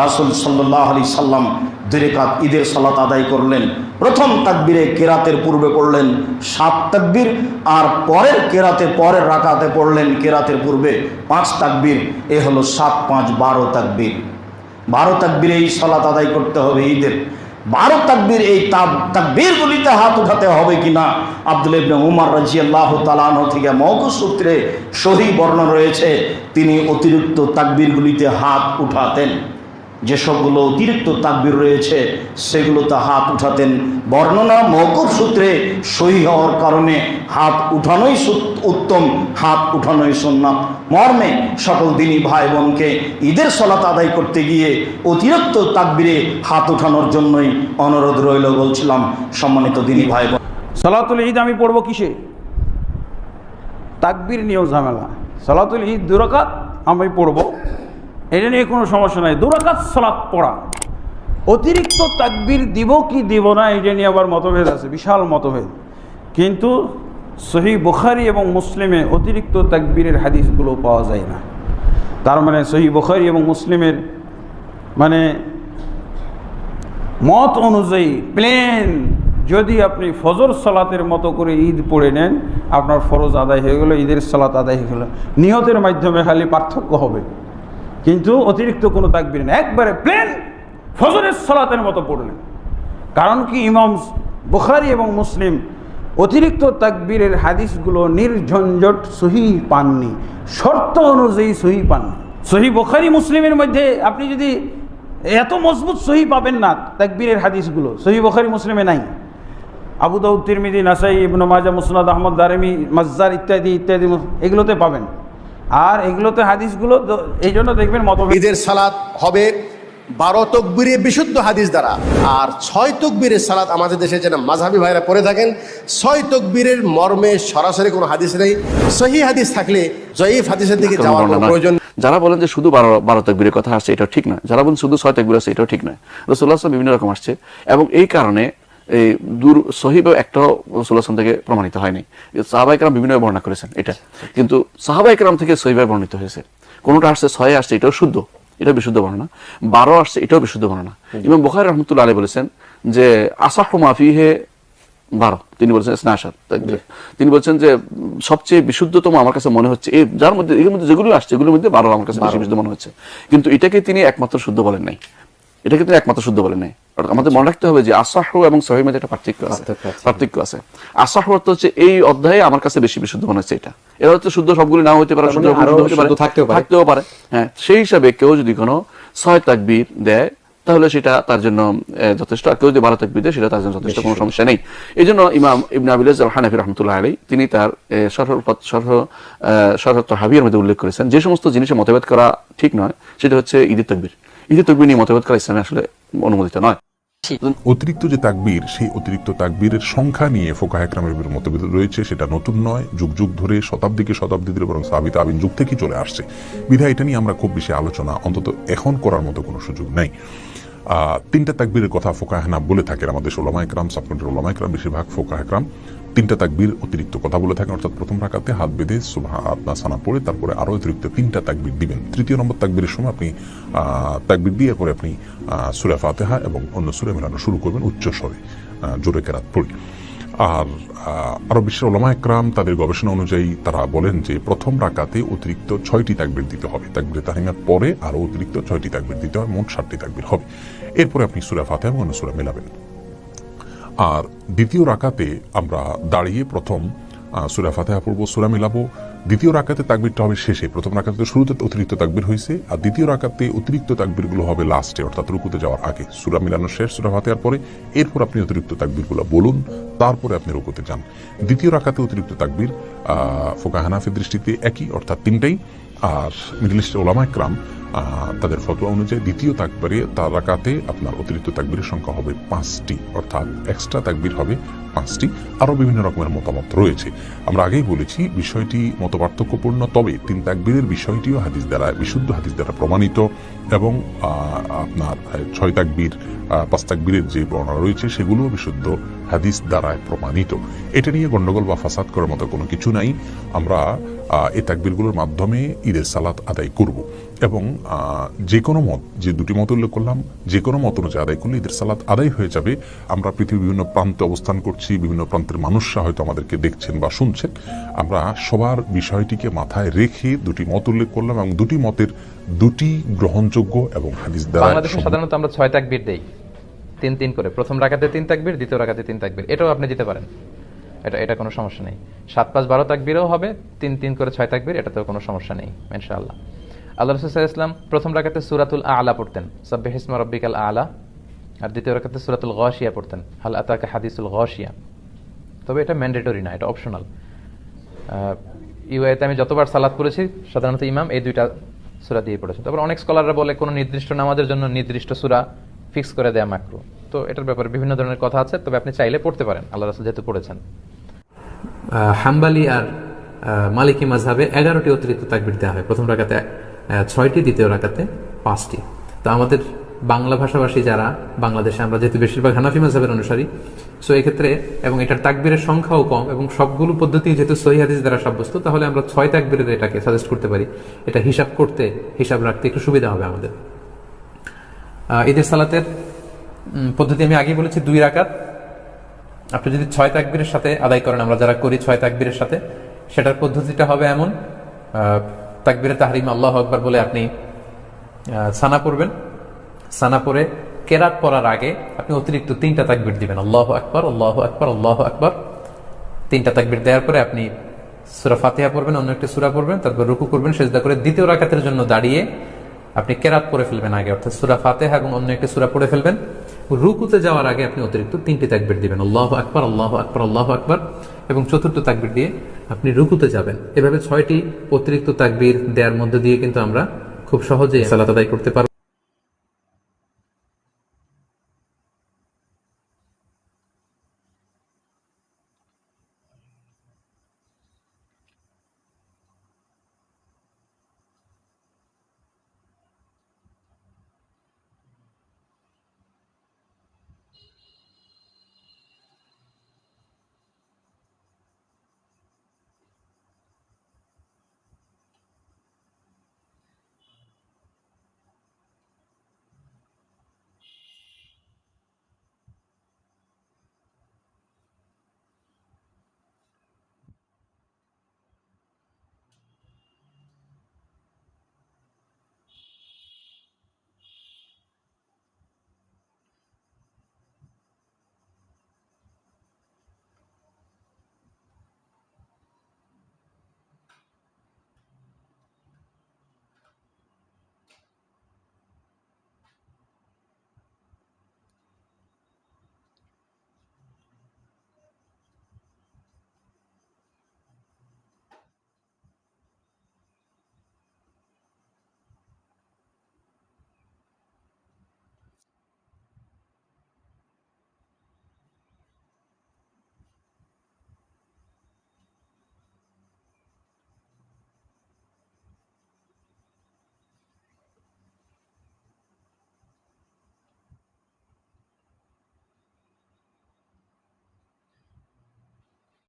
রাসুল সাল্লাহ আলি সাল্লাম দুরেকাত ঈদের সালাত আদায় করলেন। প্রথম তাকবীরে কেরাতের পূর্বে পড়লেন সাত তাকবীর, আর পরের কেরাতে পরের রাকাতে পড়লেন কেরাতের পূর্বে পাঁচ তাকবীর। এ হলো সাত পাঁচ বারো তাকবীর। বারো তাকবীরে এই সালাত আদায় করতে হবে ঈদের। বারো তাকবীর এই তাকবীরগুলিতে হাত উঠাতে হবে কিনা আব্দুল ইবনে উমার রাজিয়াল্লাহ তালানো থেকে মৌকুস সূত্রে সহি বর্ণনা রয়েছে, তিনি অতিরিক্ত তাকবীরগুলিতে হাত উঠাতেন। যেসবগুলো অতিরিক্ত তাকবির রয়েছে সেগুলোতে হাত উঠাতেন। বর্ণনা মৌকুব সূত্রে সহি হওয়ার কারণে হাত উঠানোই উত্তম, হাত উঠানোই সুন্নাত। মর্মে সকল দিনী ভাই বোনকে ঈদের সলাত আদায় করতে গিয়ে অতিরিক্ত তাকবিরে হাত উঠানোর জন্যই অনুরোধ রইল বলছিলাম সম্মানিত দিনী ভাই বোন সালাতুল ঈদ আমি পড়ব কিসে? তাকবির নিয়েও ঝামেলা। সালাতুল ঈদ দুরাকাত আমি পড়ব। এটা নিয়ে কোনো সমস্যা নাই। দুরাকাত সালাত পড়া। অতিরিক্ত তাকবির দিব কি দিব না, এটা নিয়ে আবার মতভেদ আছে, বিশাল মতভেদ। কিন্তু সহি বুখারি এবং মুসলিমে অতিরিক্ত তাকবীরের হাদিসগুলো পাওয়া যায় না। তার মানে সহি বুখারি এবং মুসলিমের মানে মত অনুযায়ী প্লেন যদি আপনি ফজর সালাতের মতো করে ঈদ পড়ে নেন, আপনার ফরজ আদায় হয়ে গেলো, ঈদের সালাত আদায় হয়ে গেলো। নিহতের মাধ্যমে খালি পার্থক্য হবে। কিন্তু অতিরিক্ত কোনো তাকবির নেই। একবারে প্লেন ফজরের সলাতের মতো পড়লেন কারণ কি ইমাম বুখারি এবং মুসলিম অতিরিক্ত তাকবীরের হাদিসগুলো নির্ঝঞ্ঝট সহি পাননি। শর্ত অনুযায়ী সহি পাননি। সহি বুখারি, মুসলিমের মধ্যে আপনি যদি এত মজবুত সহি পাবেন না তাকবীরের হাদিসগুলো, সহি বুখারি, মুসলিমে নাই। আবু দাউদ তিরমিদি নাসাই, ইবনু মাজা মুসনাদ, আহমদ, দারেমি, মজ্জার ইত্যাদি ইত্যাদি, এগুলোতে পাবেন। আর এগুলোতে হাদিসগুলো এই জন্য দেখবেন মত ঈদের সালাত হবে বারো তকবিরে বিশুদ্ধ হাদিস দ্বারা। আর ছয় তকবীরের সালাত আমাদের দেশে যেন মাঝহাবি ভাইরা পড়ে থাকেন ছয় তকবীরের মর্মে সরাসরি কোনো হাদিস নেই। সহি হাদিস থাকলে জয়ীফ হাদিসের দিকে যাওয়ার কোনো প্রয়োজন যারা বলেন যে শুধু বারো বারো তাকবীরের কথা আসছে এটা ঠিক নয় যারা বলেন শুধু ছয় তাকবীর আছে এটাও ঠিক নয় রসুল্লাহ বিভিন্ন রকম আসছে। এবং এই কারণে এই দূর সহিব একটাও রসুল্লাহ আসলাম থেকে প্রমাণিত হয়নি। সাহাবাইকরাম বিভিন্ন বর্ণনা করেছেন এটা। কিন্তু সাহাবাইকরাম থেকে সহিবাই বর্ণিত হয়েছে। কোনোটা আসছে ছয়ে আসছে এটাও শুদ্ধ। এটা বিশুদ্ধ বর্ণনা। বারো আসছে এটাও বিশুদ্ধ বর্ণনা। ইমাম বুখারী রহমতুল্লাহ আলী বলেছেন যে আসাহ মাফি হে বারো। তিনি বলছেন স্নাসাদ তিনি বলছেন যে সবচেয়ে বিশুদ্ধতম আমার কাছে মনে হচ্ছে এই যার মধ্যে এর মধ্যে যেগুলো আসছে এগুলোর মধ্যে বারো আমার কাছে বেশি বিশুদ্ধ মনে হচ্ছে। কিন্তু এটাকে তিনি একমাত্র শুদ্ধ বলেন নাই। এটাকে তিনি একমাত্র শুদ্ধ বলে নাই। আমাদের মনে রাখতে হবে যে আসাহ এবং সহির মধ্যে একটা পার্থক্য আছে। পার্থক্য আছে। আসাহ অর্থ হচ্ছে এই অধ্যায়ে আমার কাছে বেশি বিশুদ্ধ মনে হচ্ছে এটা। এরা হচ্ছে শুদ্ধ সবগুলি নাও হতে পারে শুদ্ধ হতে পারে শুদ্ধ থাকতেও পারে। থাকতেও পারে। হ্যাঁ সেই হিসাবে কেউ যদি কোনো ছয় তাকবীর দেয় তাহলে সেটা তার জন্য যথেষ্ট। আর কেউ যদি ভালো থাকবে সেটা তার জন্য যথেষ্ট কোনো সমস্যা নেই। এই জন্য ইমাম ইবনে আবিলাজ হানাফি রহমতুল্লাহ আলী তিনি তার সরহ সরহ সরহ হাবিয়ার মধ্যে উল্লেখ করেছেন। যে সমস্ত জিনিসে মতভেদ করা ঠিক নয় সেটা হচ্ছে ঈদের তকবির। ঈদের তকবির নিয়ে মতভেদ করা ইসলামে আসলে অনুমোদিত নয়। অতিরিক্ত যে তাকবীর, সেই অতিরিক্ত তাকবীরের সংখ্যা নিয়ে ফোকা একরামের মতভেদ রয়েছে, সেটা নতুন নয়, যুগ যুগ ধরে শতাব্দীকে শতাব্দী ধরে বরং সাবিত আবিন যুগ থেকেই চলে আসছে। বিধায় এটা নিয়ে আমরা খুব বেশি আলোচনা অন্তত এখন করার মতো কোনো সুযোগ নেই। তিনটা তাকবীরের কথা ফোকা হেনা বলে থাকেন আমাদের ওলামা একরাম সাবকন্টের ওলামা একরাম বেশিরভাগ ফোকা একরাম তিনটা তাকবীর অতিরিক্ত কথা বলে থাকেন, অর্থাৎ প্রথম রাখাতে হাত বেঁধে সুভা আপনার সানা পড়ে, তারপরে আরও অতিরিক্ত তিনটা তাকবীর দিবেন। তৃতীয় নম্বর তাকবীরের সময় আপনি তাকবীর দিয়ে করে আপনি সূরা ফাতেহা এবং অন্য সুরে মেলানো শুরু করবেন উচ্চ স্বরে জোরে কেরাত পড়ে। আর আরও আরও বিশ্বের ওলামা একরাম তাদের গবেষণা অনুযায়ী তারা বলেন যে প্রথম রাকাতে অতিরিক্ত ছয়টি তাকবির দিতে হবে। তাকবির তাহিমার পরে আরও অতিরিক্ত ছয়টি তাকবির দিতে হবে মোট ষাটটি তাকবির হবে। এরপরে আপনি সুরা ফাতে এবং সুরা মেলাবেন। আর দ্বিতীয় রাকাতে আমরা দাঁড়িয়ে প্রথম সুরা ফাতে পড়ব, সুরা মিলাবো। দ্বিতীয় রাকাতে তাকবিরটা হবে শেষে। প্রথম রাকাতে তো শুরুতে অতিরিক্ত তাকবির হয়েছে আর দ্বিতীয় রাকাতে অতিরিক্ত তাকবিরগুলো হবে লাস্টে, অর্থাৎ রুকুতে যাওয়ার আগে। সুরা মিলানো শেষ, সূরা ফাতেহার পরে এরপর আপনি অতিরিক্ত তাকবিরগুলো বলুন, তারপরে আপনি রুকুতে যান। দ্বিতীয় রাকাতে অতিরিক্ত তাকবির ফোকা হানাফের দৃষ্টিতে একই, অর্থাৎ তিনটাই। আর মিডল ইস্টের ওলামা একরাম তাদের ফতোয়া অনুযায়ী দ্বিতীয় তাকবিরে তার রাকাতে আপনার অতিরিক্ত তাকবিরের সংখ্যা হবে পাঁচটি, অর্থাৎ এক্সট্রা তাকবির হবে পাঁচটি। আরও বিভিন্ন রকমের মতামত রয়েছে। আমরা আগেই বলেছি, বিষয়টি মতপার্থক্যপূর্ণ, তবে তিন তাকবীরের বিষয়টিও হাদিস দ্বারা, বিশুদ্ধ হাদিস দ্বারা প্রমাণিত এবং আপনার ছয় তাকবীর পাঁচ তাকবীরের যে বর্ণনা রয়েছে, সেগুলোও বিশুদ্ধ হাদিস দ্বারায় প্রমাণিত। এটা নিয়ে গন্ডগোল বা ফাসাদ করার মতো কোনো কিছু নাই। আমরা এই তাকবীরগুলোর মাধ্যমে ঈদের সালাত আদায় করব। এবং আহ, যে কোনো মত যে দুটি মত উল্লেখ করলাম যে কোনো মত অনুযায়ী আদায় করলে ঈদের সালাত আদায় হয়ে যাবে। আমরা পৃথিবীর বিভিন্ন প্রান্তে অবস্থান করছি বিভিন্ন প্রান্তের মানুষরা হয়তো আমাদেরকে দেখছেন বা শুনছেন। আমরা সবার বিষয়টিকে মাথায় রেখে দুটি মত উল্লেখ করলাম এবং দুটি মতের দুটি গ্রহণযোগ্য এবং হাদিস দ্বারা বাংলাদেশে সাধারণত আমরা ছয় তাকবির দেই। তিন তিন করে। প্রথম রাখাতে তিন তাকবির দ্বিতীয় রাখাতে তিন তাকবির। এটাও আপনি দিতে পারেন। এটা এটা কোনো সমস্যা নেই। সাত পাঁচ বারো তাকবিরও হবে তিন তিন করে ছয় তাকবির এটাতেও কোনো সমস্যা নেই ইনশাআল্লাহ। আল্লাহ রসুল ইসলাম প্রথম রাখাতে সুরাতুল আলা পড়তেন। সব্বে হিসমা রব্বিকাল আলা। আর দ্বিতীয় রাখাতে সুরাতুল গশিয়া পড়তেন। হাল আতাকা হাদিসুল গশিয়া। তবে এটা ম্যান্ডেটরি না, এটা অপশনাল। ইউআইতে আমি যতবার সালাদ পড়েছি, সাধারণত ইমাম এই দুইটা সুরা দিয়ে পড়েছে। তারপর অনেক স্কলাররা বলে, কোনো নির্দিষ্ট নামাজের জন্য নির্দিষ্ট সুরা ফিক্স করে দেয়া মাকরু। তো এটার ব্যাপারে বিভিন্ন ধরনের কথা আছে, তবে আপনি চাইলে পড়তে পারেন, আল্লাহ রাসুল যেহেতু পড়েছেন। হাম্বালি আর মালিকি মাঝহাবে এগারোটি অতিরিক্ত তাকবির দেওয়া হয়। প্রথম রাখাতে ছয়টি দ্বিতীয় রাখাতে পাঁচটি। তো আমাদের বাংলা ভাষাভাষী যারা, বাংলাদেশে আমরা যেহেতু বেশিরভাগ হানাফি মাঝহাবের অনুসারী সো এক্ষেত্রে এবং এটার তাকবীরের সংখ্যাও কম এবং সবগুলো পদ্ধতি যেহেতু সহি হাদিস দ্বারা সাব্যস্ত, তাহলে আমরা ছয় তাকবীরের এটাকে সাজেস্ট করতে পারি। এটা হিসাব করতে, হিসাব রাখতে একটু সুবিধা হবে আমাদের। ঈদের সালাতের পদ্ধতি আমি আগে বলেছি, দুই রাকাত। আপনি যদি ছয় তাকবীরের সাথে আদায় করেন, আমরা যারা করি, ছয় তাকবীরের সাথে, সেটার পদ্ধতিটা হবে এমন তাকবীরে, তাহরিম, আল্লাহ আকবার বলে আপনি সানা পড়বেন। সানা পরে কেরাত পড়ার আগে আপনি অতিরিক্ত তিনটা তাকবীর দিবেন। আল্লাহ আকবার আল্লাহ আকবার, আল্লাহ আকবর। তিনটা তাকবির দেওয়ার পরে আপনি সুরা ফাতিহা পড়বেন, অন্য একটা সুরা পড়বেন, তারপর রুকু করবেন, সেজদা করে দ্বিতীয় রাকাতের জন্য দাঁড়িয়ে আপনি কেরাত পড়ে ফেলবেন আগে, অর্থাৎ সুরা ফাতেহা এবং অন্য একটা সুরা পড়ে ফেলবেন। রুকুতে যাওয়ার আগে আপনি অতিরিক্ত তিনটি তাকবির দিবেন। আল্লাহ আকবর আল্লাহ আকবর, আল্লাহ আকবার। এবং চতুর্থ তাকবির দিয়ে আপনি রুকুতে যাবেন। এভাবে ছয়টি অতিরিক্ত তাকবির দেওয়ার মধ্যে দিয়ে কিন্তু আমরা খুব সহজে সালাত আদায় করতে পারব।